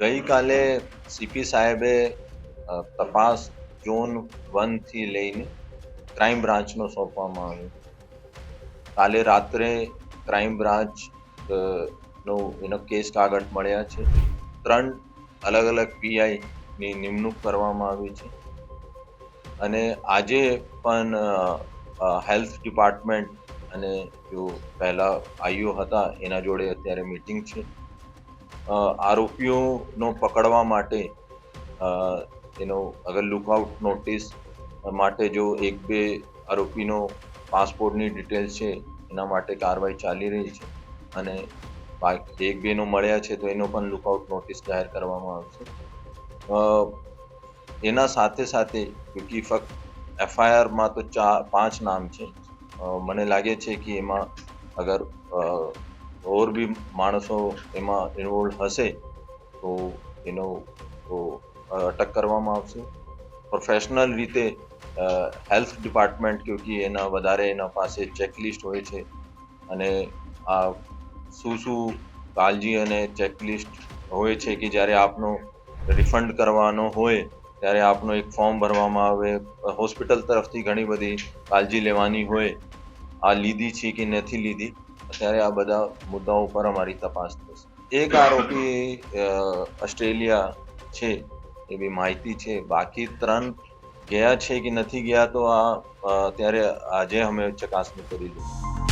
ગઈકાલે સીપી સાહેબે તપાસ ઝોન વનથી લઈને ક્રાઇમ બ્રાન્ચનો સોંપવામાં આવ્યો. કાલે રાત્રે ક્રાઇમ બ્રાન્ચ નો એનો કેસ કાગળ મળ્યા છે. ત્રણ અલગ અલગ પીઆઈની નિમણૂક કરવામાં આવી છે. અને આજે પણ હેલ્થ ડિપાર્ટમેન્ટ અને જો પહેલાં આઈઓ હતા, એના જોડે અત્યારે મીટિંગ છે. આરોપીઓનો પકડવા માટે એનો અગર લુકઆઉટ નોટિસ માટે જો એક બે આરોપીનો પાસપોર્ટની ડિટેલ છે, એના માટે કાર્યવાહી ચાલી રહી છે અને એક બેનો મળ્યા છે, તો એનો પણ લુકઆઉટ નોટિસ જાહેર કરવામાં આવશે. એના સાથે સાથે કે ફક્ત એફઆઈઆરમાં તો ચાર પાંચ નામ છે. મને લાગે છે કે એમાં અગર ઓર બી માણસો એમાં ઇન્વોલ્વ હશે, તો એનો અટક કરવામાં આવશે. પ્રોફેશનલ રીતે હેલ્થ ડિપાર્ટમેન્ટ કે એના વધારે એના પાસે ચેકલિસ્ટ હોય છે, અને આ શું શું કાળજી અને ચેકલિસ્ટ હોય છે કે જ્યારે આપનો રિફંડ કરવાનો હોય, ત્યારે આપનો એક ફોર્મ ભરવામાં આવે. હોસ્પિટલ તરફથી ઘણી બધી કાળજી લેવાની હોય. આ લીધી છે કે નથી લીધી? ત્યારે આ બધા મુદ્દાઓ પર અમારી તપાસ થશે. એક આરોપી ઓસ્ટ્રેલિયા છે એવી માહિતી છે. બાકી ત્રણ ગયા છે કે નથી ગયા તો આ ત્યારે આજે અમે ચકાસણી કરી લઈશું